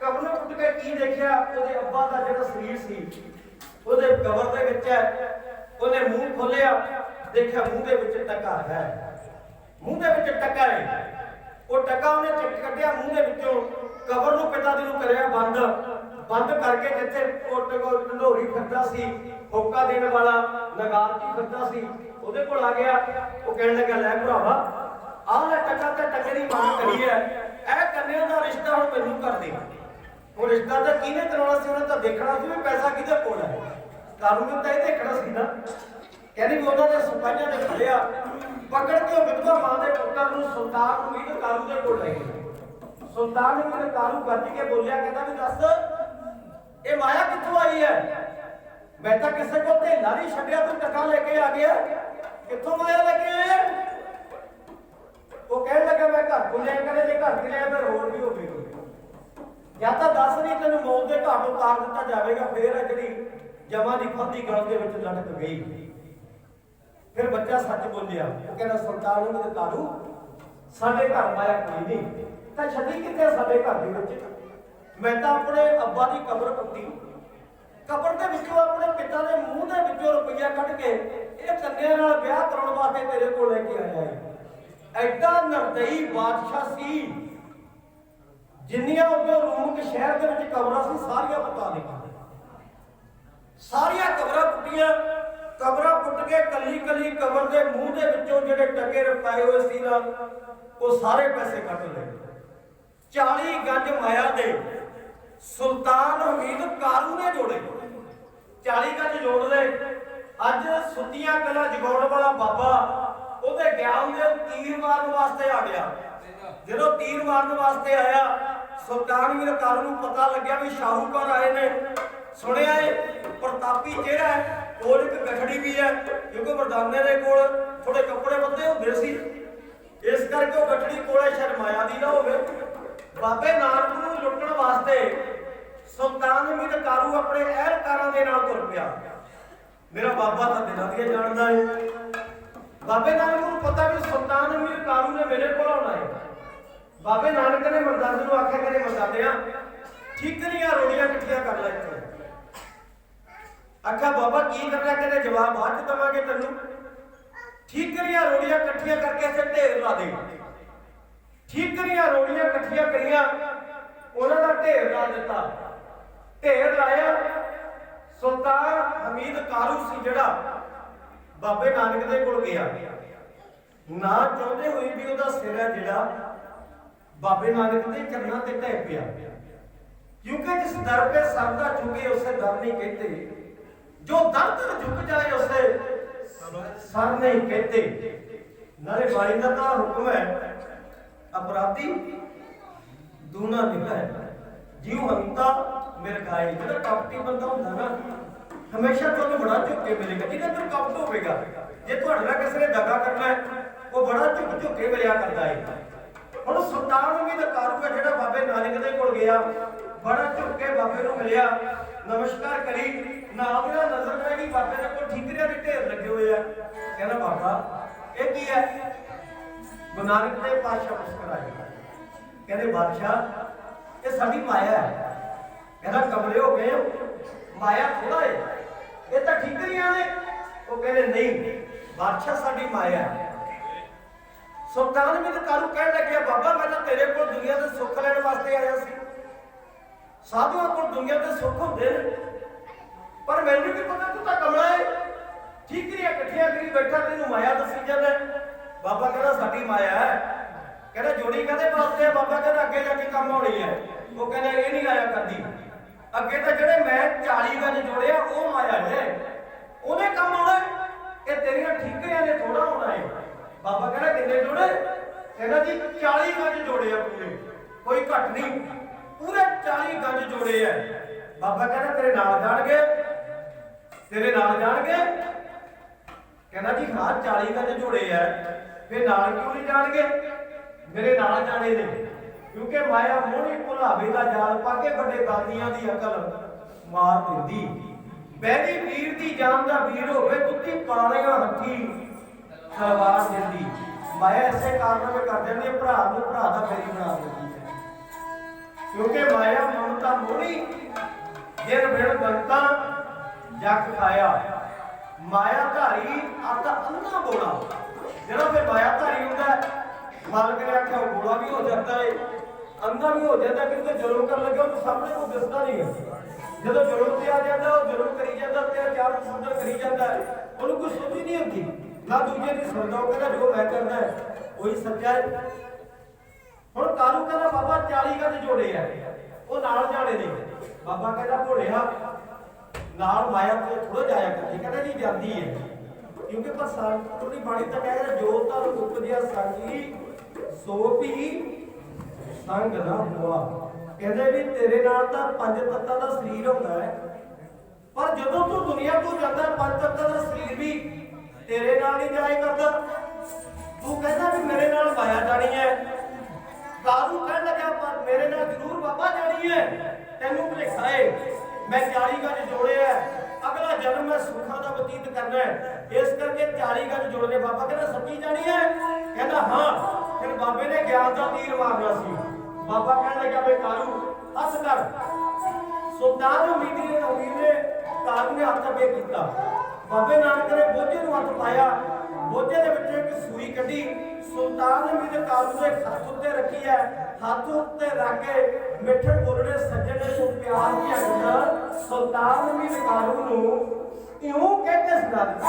ਕਬਰ ਨੂੰ ਪੁੱਟ ਕੇ ਕੀ ਦੇਖਿਆ? ਉਹਦੇ ਅੱਬਾ ਦਾ ਜਿਹੜਾ ਸਰੀਰ ਸੀ। ਉਹਦੇ ਕਬਰ ਦੇ ਵਿੱਚ ਉਹਨੇ ਮੂੰਹ ਖੋਲਿਆ ਦੇਖਿਆ ਮੂੰਹ ਦੇ ਵਿੱਚ ਟਕਾ ਹੈ। ਮੂੰਹ ਦੇ ਵਿੱਚ ਟਕਾ ਹੈ। ਉਹ ਟਕਾ ਉਹਨੇ ਚੱਕ ਕੱਢਿਆ ਮੂੰਹ ਦੇ ਵਿੱਚੋਂ। ਕਬਰ ਨੂੰ ਪਿਤਾ ਦੀ ਨੂੰ ਕਰਿਆ ਬੰਦ। ਬੰਦ ਕਰਕੇ ਜਿੱਥੇ ਉਹ ਟਕੋ ਢੰਡੋਰੀ ਫਿਰਦਾ ਸੀ, ਹੋਕਾ ਦੇਣ ਵਾਲਾ ਨਗਾਰ ਕੀ ਫਿਰਦਾ ਸੀ, ਉਹਦੇ ਕੋਲ ਆ ਗਿਆ। ਉਹ ਕਹਿਣ ਲੱਗਾ, ਲੈ ਭਰਾਵਾ, ਆਹ ਲੈ ਟਕਾ ਤੇ ਟਕੇ ਦੀ ਮੰਗ ਕਰੀ ਹੈ। ਇਹ ਕੰਨਿਆ ਦਾ ਰਿਸ਼ਤਾ ਹੁਣ ਮੈਨੂੰ ਕਰ ਦੇ। ਉਹ ਰਿਸ਼ਤਾ ਤਾਂ ਕਿਹਨੇ ਕਰਾਉਣਾ ਸੀ? ਉਹਨੇ ਤਾਂ ਦੇਖਣਾ ਸੀ ਵੀ ਪੈਸਾ ਕਿਹਦੇ ਕੋਲ ਹੈ। ਕਾਨੂੰਨ ਤਾਂ ਇਹ ਦੇਖਣਾ ਸੀ ਨਾ ਕਹਿੰਦੀ ਵੀ ਉਹਨਾਂ ਦੇ ਸਿਪਾਹੀਆਂ ਨੇ ਫੜਿਆ ਪਕੜ ਕੇ ਉਹ ਵਿਧਵਾ ਮਾਂ ਦੇ ਪੁੱਤਰ ਨੂੰ ਸੁਲਤਾਨ ਉਮੀਦ ਕਾਲੂ ਦੇ ਕੋਲ ਲੈ ਗਏ ਸੁਲਤਾਨ ਉਮੀਦ ਕਾਲੂ ਗੱਜ ਕੇ ਬੋਲਿਆ ਕਹਿੰਦਾ ਵੀ ਦੱਸ ਇਹ ਮਾਇਆ ਕਿੱਥੋਂ ਆਈ ਹੈ ਮੈਂ ਤਾਂ ਕਿਸੇ ਕੋਲ ਢੇਲਾ ਨਹੀਂ ਛੱਡਿਆ ਤੂੰ ਟਕਾ ਲੈ ਕੇ ਆ ਗਿਆ ਕਿੱਥੋਂ ਮਾਇਆ ਲੈ ਕੇ ਆਇਆ ਉਹ ਕਹਿਣ ਲੱਗਾ ਮੈਂ ਘਰ ਕੋਲ ਲੈ ਕੇ ਜੇ ਘਰ ਕਿ ਲਿਆ ਫਿਰ ਹੋਰ ਵੀ ਹੋਵੇਗਾ ਜਾਂ ਤਾਂ ਦੱਸ ਨਹੀਂ ਤੈਨੂੰ ਮੌਤ ਦੇ ਘਾਟ ਉਤਾਰ ਦਿੱਤਾ ਜਾਵੇਗਾ ਫੇਰ ਜਿਹੜੀ ਜਮਾ ਦੀ ਫੰਦੀ ਗਲ ਦੇ ਵਿੱਚ ਲਟਕ ਗਈ। ਫਿਰ ਬੱਚਾ ਸੱਚ ਬੋਲਿਆ, ਉਹ ਕਹਿੰਦਾ, ਸੁਲਤਾਨ ਨੂੰ ਕਾਲੂ ਸਾਡੇ ਘਰ ਮਾਇਆ ਕੋਈ ਨਹੀਂ। ਤਾਂ ਛੱਡੀ ਕਿੱਥੇ ਸਾਡੇ ਘਰ ਦੇ ਵਿੱਚ? ਮੈਂ ਤਾਂ ਆਪਣੇ ਅੱਬਾ ਦੀ ਕਬਰ ਪੁੱਟੀ ਕਬਰ ਦੇ ਵਿੱਚੋਂ ਆਪਣੇ ਪਿਤਾ ਦੇ ਮੂੰਹ ਦੇ ਵਿੱਚੋਂ ਰੁਪਈਆ ਕੱਢ ਕੇ ਇਹ ਕੰਨਿਆਂ ਨਾਲ ਵਿਆਹ ਕਰਾਉਣ ਵਾਸਤੇ ਤੇਰੇ ਕੋਲ ਲੈ ਕੇ ਆਇਆ ਹੈ। ਐਡਾ ਨਰਦਈ ਬਾਦਸ਼ਾਹ ਸੀ। ਜਿੰਨੀਆਂ ਉਹਦੇ ਰੂਮ ਸ਼ਹਿਰ ਦੇ ਵਿੱਚ ਕਬਰਾਂ ਸੀ, ਸਾਰੀਆਂ ਬਤਾ ਦੇ ਸਾਰੀਆਂ ਕਬਰਾਂ ਪੁੱਟੀਆਂ ਕਬਰਾਂ ਪੁੱਟ ਕੇ ਕੱਲੀ ਕੱਲੀ ਕਬਰ ਦੇ ਮੂੰਹ ਦੇ ਵਿੱਚੋਂ ਜਿਹੜੇ ਟਕੇ ਰਪਾਏ ਹੋਏ ਸੀ ਨਾ, ਉਹ ਸਾਰੇ ਪੈਸੇ ਕੱਢ ਲਏ। 40 ਗੰਜ ਮਾਇਆ ਦੇ ਸੁਲਤਾਨ ਹਮੀਦ ਕਾਰੂ ਨੇ ਜੋੜੇ। 40 ਗੰਜ ਜੋੜ ਲਏ। ਅੱਜ ਸੁੱਤੀਆਂ ਕਲਾ ਜਗਾਉਣ ਵਾਲਾ ਬਾਬਾ ਉਹਦੇ ਗਿਆ ਉਹਦੇ ਤੀਰ ਮਾਰਨ ਵਾਸਤੇ ਆ ਗਿਆ। ਜਦੋਂ ਤੀਰ ਮਾਰਨ ਵਾਸਤੇ ਆਇਆ, ਸੁਲਤਾਨਵੀਰ ਵੀਰ ਨੂੰ ਪਤਾ ਲੱਗਿਆ ਵੀ ਸ਼ਾਹੂਕਾਰ ਆਏ ਨੇ। ਸੁਣਿਆ ਏ, ਪ੍ਰਤਾਪੀ ਚਿਹਰਾ ਹੈ, ਕੋਲ ਇੱਕ ਗਠੜੀ ਵੀ ਹੈ ਕਿਉਂਕਿ ਮਰਦਾਨੇ ਦੇ ਕੋਲ ਥੋੜੇ ਕੱਪੜੇ ਬੰਦੇ ਹੁੰਦੇ ਸੀ। ਇਸ ਕਰਕੇ ਉਹ ਗਠੜੀ ਕੋਲੇ ਸ਼ਰਮਾਇਆ ਦੀ ਨਾ ਹੋਵੇ। ਬਾਬੇ ਨਾਨਕ ਨੂੰ ਲੁੱਟਣ ਵਾਸਤੇ ਸੁਲਤਾਨ ਅਮੀਰ ਕਾਰੂ ਆਪਣੇ ਅਹਿਲਕਾਰਾਂ ਦੇ ਨਾਲ ਤੁਰ ਪਿਆ। ਮੇਰਾ ਬਾਬਾ ਤਾਂ ਦਿਲਾਂ ਦੀਆਂ ਜਾਣਦਾ ਏ। ਬਾਬੇ ਨਾਨਕ ਨੂੰ ਪਤਾ ਵੀ ਸੁਲਤਾਨ ਅਮੀਰ ਕਾਰੂ ਨੇ ਮੇਰੇ ਕੋਲ ਆਉਣਾ ਹੈ ਬਾਬੇ ਨਾਨਕ ਨੇ ਮਰਦਾਨੇ ਨੂੰ ਆਖਿਆ ਕਹਿੰਦੇ, ਮਰਦਾਨਿਆ ਠੀਕਰੀਆਂ ਰੋੜੀਆਂ ਇਕੱਠੀਆਂ ਕਰ ਲੈ ਇੱਥੇ ਆਖਿਆ, ਬਾਬਾ ਕੀ ਕਰਨਾ ਕਹਿੰਦੇ, ਜਵਾਬ ਬਾਅਦ ਚ ਦਵਾਂਗੇ ਤੈਨੂੰ। ਠੀਕਰੀਆਂ ਰੋੜੀਆਂ ਇਕੱਠੀਆਂ ਕਰਕੇ ਇੱਥੇ ਢੇਰ ਲਾ ਦੇ। ਠੀਕਰੀਆਂ ਰੋੜੀਆਂ ਇਕੱਠੀਆਂ ਕਰੀਆਂ, ਉਹਨਾਂ ਦਾ ਢੇਰ ਲਾ ਦਿੱਤਾ। ਢੇਰ ਲਾਇਆ। ਸੁਲਤਾਨ ਹਮੀਦ ਕਾਰੂ ਸੀ ਜਿਹੜਾ ਬਾਬੇ ਨਾਨਕ ਦੇ ਕੋਲ ਗਿਆ। ਨਾ ਚਾਹੁੰਦੇ ਹੋਏ ਵੀ ਉਹਦਾ ਸਿਰ ਹੈ ਜਿਹੜਾ ਬਾਬੇ ਨਾਨਕ ਦੇ ਚਰਨਾਂ ਤੇ ਢਹਿ ਪਿਆ। ਕਿਉਂਕਿ ਜਿਸ ਦਰ पे ਸਰ ਦਾ ਝੁਕੇ ਉਸੇ ਦਰ ਨਹੀਂ ਕਹਿੰਦੇ। ਜੋ ਦਰ ਤੇ ਝੁਕ ਜਾਏ, ਉਸੇ ਸਰ ਨਹੀਂ ਕਹਿੰਦੇ। ਨਾਲੇ ਬਾਣੀ ਦਾ ਤਾਂ ਹੁਕਮ ਹੈ, ਅਪਰਾਧੀ ਦੂਨਾ ਨਿਕਾ ਹੈ। ਜਿਉ ਹੰਤਾ ਮੇਰੇ ਗਾਏ, ਜਿਹੜਾ ਕਪਟੀ ਬੰਦਾ ਹੁੰਦਾ ਨਾ, ਹਮੇਸ਼ਾ ਤੁਹਾਨੂੰ ਬੜਾ ਝੁੱਕ ਕੇ ਮਿਲੇਗਾ। ਜਿਹਦੇ ਅੰਦਰ ਕਪਟ ਹੋਵੇਗਾ, ਜੇ ਤੁਹਾਡੇ ਨਾਲ ਕਿਸੇ ਨੇ ਦਗਾ ਕਰਨਾ ਹੈ, ਉਹ ਬੜਾ ਝੁੱਕ ਝੁੱਕ ਕੇ ਮਿਲਿਆ ਕਰਦਾ ਹੈ। ਹੁਣ ਸੁਲਤਾਨ ਵੀ ਦਾ ਕਾਰੂਗਾ ਜਿਹੜਾ ਬਾਬੇ ਨਾਨਕ ਦੇ ਕੋਲ ਗਿਆ। ਬੜਾ ਝੁੱਕ ਕੇ ਬਾਬੇ ਨੂੰ ਮਿਲਿਆ। ਨਮਸਕਾਰ ਕਰੀ। ਨਾਲ ਦੀ ਨਜ਼ਰ ਪੈ ਗਈ ਬਾਬੇ ਦੇ ਕੋਲ ਠੀਕਰਿਆਂ ਦੇ ਢੇਰ ਲੱਗੇ ਹੋਏ ਆ। ਕਹਿੰਦਾ, ਬਾਬਾ, ਇਹ ਕੀ ਹੈ? ਗੁਰੂ ਨਾਨਕ ਦੇ ਪਾਤਸ਼ਾਹ ਮੁਸਕਰਾਏ। ਕਹਿੰਦੇ, ਬਾਦਸ਼ਾਹ, ਇਹ ਸਾਡੀ ਮਾਇਆ ਹੈ। ਕਹਿੰਦਾ ਕਮਲੇ ਹੋ ਗਏ ਮਾਇਆ ਥੋੜਾ ਹੈ ਇਹ ਤਾਂ ਠੀਕਰੀਆਂ ਨੇ ਉਹ ਕਹਿੰਦੇ, ਨਹੀਂ, ਬਾਦਸ਼ਾਹ ਸਾਡੀ ਮਾਇਆ ਹੈ। ਸੁਲਤਾਨ ਵੀ ਕਾਰੂ ਕਹਿਣ ਲੱਗਿਆ ਬਾਬਾ, ਮੈਂ ਤਾਂ ਤੇਰੇ ਕੋਲ ਦੁਨੀਆ ਦੇ ਸੁੱਖ ਲੈਣ ਵਾਸਤੇ ਆਇਆ ਸੀ। ਸਾਧੂਆਂ ਕੋਲ ਦੁਨੀਆ ਦੇ ਸੁੱਖ ਹੁੰਦੇ ਨੇ। ਪਰ ਮੈਨੂੰ ਕੀ ਪਤਾ ਤੂੰ ਤਾਂ ਕਮਲਾ ਹੈ ਠੀਕਰੀਆਂ ਇਕੱਠੀਆਂ ਕਰੀ ਬੈਠਾ, ਤੈਨੂੰ ਮਾਇਆ ਦੱਸੀ ਜਾਂਦਾ। ਬਾਬਾ ਕਹਿੰਦਾ, ਸਾਡੀ ਮਾਇਆ ਹੈ। ਕਹਿੰਦਾ, ਜੋੜੀ ਕਦੇ ਵਾਸਤੇ ਆ? ਬਾਬਾ ਕਹਿੰਦਾ, ਅੱਗੇ ਜਾ ਕੇ ਕੰਮ ਆਉਣੀ ਹੈ। ਉਹ ਕਹਿੰਦਾ, ਇਹ ਨਹੀਂ ਆਇਆ ਕਰਦੀ। ਅੱਗੇ ਤਾਂ ਜਿਹੜੇ ਮੈਂ 40 ਗੰਜ ਜੋੜਿਆ, ਉਹ ਮਾਇਆ ਹੈ। ਉਹਨੇ ਕੰਮ ਆਉਣਾ ਇਹ ਤੇਰੀਆਂ ਠੀਕਰੀਆਂ ਨੇ ਥੋੜਾ ਹੋਣਾ ਹੈ। ਬਾਬਾ ਕਹਿੰਦਾ ਕਿੰਨੇ ਜੋੜੇ? ਕਹਿੰਦਾ ਜੀ 40 ਗੰਜ ਜੋੜੇ ਆ ਪੂਰੇ। ਕੋਈ ਘੱਟ ਨਹੀਂ। ਪੂਰੇ 40 ਗੰਜ ਜੋੜੇ ਆ। ਬਾਬਾ ਕਹਿੰਦਾ ਤੇਰੇ ਨਾਲ ਜਾਣਗੇ। ਤੇਰੇ ਨਾਲ ਜਾਣਗੇ। ਕਹਿੰਦਾ ਜੀ ਹਾਂ 40 ਗੰਜ ਜੋੜੇ ਆ। ਫੇ ਨਾਲ ਕਿਉਂ ਨਹੀਂ ਜਾਣਗੇ? ਮੇਰੇ ਨਾਲ ਜਾਣੇ ਨੇ। ਕਿਉਂਕਿ ਮਾਇਆ ਮੋਹਣੀ ਭੁਲਾਵੇ ਦਾ ਜਾਲ ਪਾ ਕੇ ਵੱਡੇ ਦਾਨੀਆਂ ਦੀ ਅਕਲ ਮਾਰ ਦਿੰਦੀ। ਬੈਰੀ ਵੀਰ ਦੀ ਜਾਨ ਦਾ ਵੀਰ ਹੋਵੇ, ਕੁੱਤੀ ਪਾਲਿਆ ਹੱਥੀ। ਤਲਵਾਰ ਦਿੰਦੀ। ਮਾਇਆ ਐਸੇ ਕਾਰਨਾਮੇ ਕਰ ਜਾਂਦੀ ਹੈ ਭਰਾ ਨੂੰ ਭਰਾ ਦਾ ਫੇਰੀ ਬਣਾ ਦਿੰਦੀ ਹੈ। ਕਿਉਂਕਿ ਮਾਇਆ ਮਮਤਾ ਮੋਹਣੀ ਜਿਨ ਬਿਨ ਦੰਤਾ ਜਗ ਖਾਇਆ। ਮਾਇਆ ਧਾਰੀ ਆਤਾ ਅੰਨਾ ਬੋਲਾ। ਜਿਹੜਾ ਫੇ ਮਾਇਆ ਧਾਰੀ ਹੁੰਦਾ ਹੈ, ਮਾਲਕ ਨੇ ਆਖਿਆ ਉਹ ਬੋਲਾ ਵੀ ਹੋ ਜਾਂਦਾ ਹੈ ਅੰਨਾ ਵੀ ਹੋ ਜਾਂਦਾ ਕਿਉਂਕਿ ਜ਼ੁਲਮ ਕਰਨ ਲੱਗਿਆ ਉਹ ਸਾਹਮਣੇ ਕੋਈ ਦਿਸਦਾ ਨਹੀਂ ਹੈ। ਜਦੋਂ ਜ਼ੁਲਮ ਤੇ ਆ ਜਾਂਦਾ ਉਹ ਜ਼ੁਲਮ ਕਰੀ ਜਾਂਦਾ ਤੇ ਚਾਰ ਸੁੰਦਰ ਕਰੀ ਜਾਂਦਾ ਉਹਨੂੰ ਕੋਈ ਸੋਚ ਨਹੀਂ ਹੁੰਦੀ। ਨਾ ਦੂਜੇ ਦੀ ਸੁਣਦਾ ਉਹ ਕਹਿੰਦਾ ਜੋ ਮੈਂ ਕਰਦਾ ਉਹੀ ਸੱਚਾ ਹੈ। ਹੁਣ ਕਾਰੂ ਕਹਿੰਦਾ, ਬਾਬਾ 40 ਗੱਜ ਜੋੜੇ ਆ। ਉਹ ਨਾਲ ਜਾਣੇ ਨੇ। ਬਾਬਾ ਕਹਿੰਦਾ, ਭੋਲਿਆ, ਨਾਲ ਮਾਇਆ ਤੇ ਥੋੜਾ ਜਾਇਆ ਕਰ। ਕਹਿੰਦਾ ਨਹੀਂ ਜਾਂਦੀ ਹੈ। ਕਿਉਂਕਿ ਪਰ ਸਾਡੀ ਬਾਣੀ ਤਾਂ ਕਹਿ ਰਿਹਾ, ਜੋ ਤਾਂ ਉਪਜਿਆ ਸਾਜੀ ਸੋ ਵੀ ਸੰਗ ਨਾ ਹੋਆ। ਕਹਿੰਦੇ ਵੀ ਤੇਰੇ ਨਾਲ ਤਾਂ ਪੰਜ ਤੱਤਾਂ ਦਾ ਸਰੀਰ ਹੁੰਦਾ ਹੈ। ਪਰ ਜਦੋਂ ਤੂੰ ਦੁਨੀਆ ਤੋਂ ਜਾਂਦਾ, ਪੰਜ ਤੱਤਾਂ ਕਾਰੂ ਕਹਿਣ ਲੱਗਾ ਪਰ ਮੇਰੇ ਨਾਲ ਜ਼ਰੂਰ ਬਾਬਾ ਜਾਣੀ ਹੈ। ਤੈਨੂੰ ਭੁਲੇਖਾ ਏ ਮੈਂ 40 ਗੱਜ ਜੋੜਿਆ ਅਗਲਾ ਜਨਮ ਮੈਂ ਸੁੱਖਾਂ ਦਾ ਬਤੀਤ ਕਰਨਾ ਹੈ। ਇਸ ਕਰਕੇ 40 ਗੱਜ ਜੋੜਨੇ ਬਾਬਾ ਕਹਿੰਦਾ ਸੱਚੀ ਜਾਣੀ ਹੈ? ਕਹਿੰਦਾ, ਹਾਂ। ਫਿਰ ਬਾਬੇ ਨੇ ਗਿਆਨ ਦਾ ਤੀਰ ਮਾਰਨਾ ਸੀ। ਬਾਬਾ ਕਹਿਣ ਲੱਗਾ ਵੇ ਕਾਰੂ ਹੱਸ ਕਰ। ਸੁਲਤਾਨ ਉਮੀਦੀ ਨੇ ਉਮੀਦ ਨੇ ਕਾਰੂ ਨੇ ਹੱਥ ਅੱਗੇ ਕੀਤਾ। ਬਾਬੇ ਨਾਨਕ ਨੇ ਬੋਝੇ ਨੂੰ ਹੱਥ ਪਾਇਆ। ਬੋਝੇ ਦੇ ਵਿੱਚੋਂ ਇੱਕ ਸੂਈ ਕੱਢੀ। ਸੁਲਤਾਨ ਨੇ ਵੀ ਦੇ ਹੱਥ ਉੱਤੇ ਰੱਖੀ ਹੈ। ਹੱਥ ਉੱਤੇ ਰੱਖ ਕੇ ਮਿੱਠੇ ਬੋਲਣੇ ਸੱਜਣ ਨੇ ਤੋਂ ਪਿਆਰ ਦੀ ਅੰਦਰ ਸੁਲਤਾਨ ਨੇ ਕਾਲੂ ਨੂੰ ਇਉਂ ਕਹਿ ਕੇ ਸੁਣਾ ਦਿੱਤਾ।